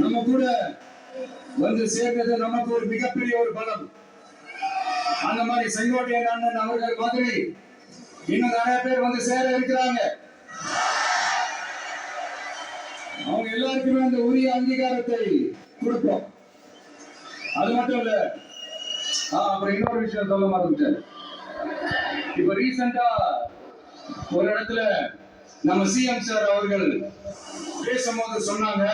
நம்ம கூட வந்து சேர்ந்தது நமக்கு ஒரு மிகப்பெரிய ஒரு பலம். அந்த மாதிரி செங்கோட்டையன் அண்ணன் அவர்கள் மாதிரி இன்னும் நிறைய பேர் வந்து சேர இருக்கிறாங்க. அவங்க எல்லாருக்குமே அந்த உரிய அங்கீகாரத்தை கொடுப்போம். அது மட்டும் இல்ல அப்புறம் இன்னொரு விஷயம் சொல்ல மறந்துட்டேன். இப்ப ரீசெண்டா ஒரு இடத்துல நம்ம சிஎம் சார் அவர்கள் பேசும்போது சொன்னாங்க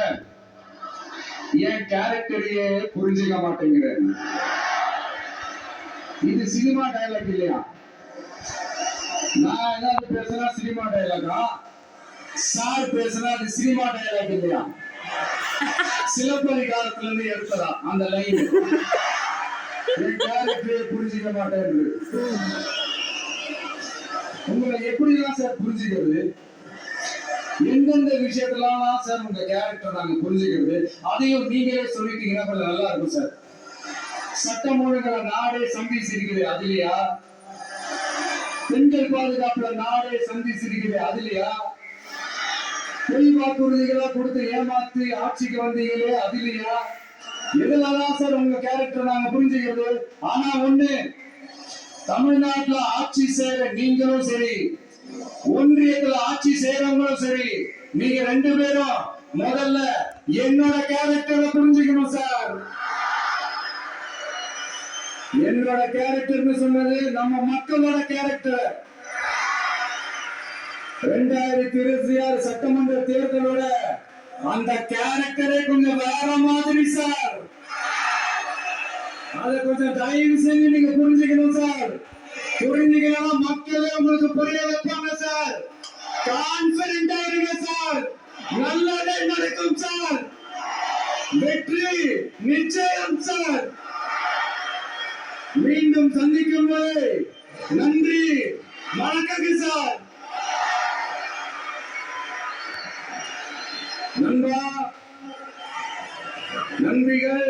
என் கேரக்டரையே புரிஞ்சுக்க மாட்டேங்கிறாரு. இது சினிமா டயலாக் இல்லையா? நான் ஏதாவது பேசுனா சினிமா டைலாகா சார் பேசுனா அது சினிமா டயலாக் இல்லையா? சிலப்பதிகாரத்துல இருந்து எடுத்ததா? அந்த லைன் என் கேரக்டரை புரிஞ்சுக்க மாட்டேன் உங்களை எப்படிதான் சார் புரிஞ்சுக்கிறது? எந்தெந்த விஷயத்துலாம் சார் உங்க கேரக்டர் நாங்க புரிஞ்சுக்கிறது அதையும் நீங்களே சொல்லிட்டீங்கன்னா கொஞ்சம் நல்லா இருக்கும் சார் சட்டம் ஒழுங்குல நாடே சந்திச்சிருக்குது அதுலயா? பெண்கள் பாதுகாப்புல நாடே சந்திச்சிருக்குது அதுலயா? பொய் வாக்குறுதிகளா கொடுத்து ஏமாத்தி ஆட்சிக்கு வந்தீங்களே அதுலயா? எதுலதான் சார் உங்க கேரக்டர் நாங்க புரிஞ்சுக்கிறது? ஆனா ஒண்ணு தமிழ்நாட்டுல ஆட்சி செய்யற நீங்களும் சரி ஒன்றியத்துல ஆட்சி செய்யறவங்களும் சரி நீங்க ரெண்டு பேரும் முதல்ல என்னோட கேரக்டரை புரிஞ்சுக்கணும் சார். என்னோட கேரக்டர்னு சொன்னது நம்ம மக்களோட கேரக்டர் ரெண்டாயிரத்தி இருபத்தி ஆறு சட்டமன்ற தேர்தலோட அந்த கேரக்டரே கொஞ்சம் வேற மாதிரி சார். அதை கொஞ்சம் தயவு செஞ்சு நீங்க புரிஞ்சுக்கணும் சார். புரிஞ்சுக்கலாம் மக்களே உங்களுக்கு புரிய வைப்பாங்க சார். கான்பிடண்டா இருங்க சார். நல்லதே நடக்கும் சார். வெற்றி நிச்சயம் சார். மீண்டும் சந்திக்கும் வரை நன்றி வணக்கம் சார். நண்பா நன்றிகள்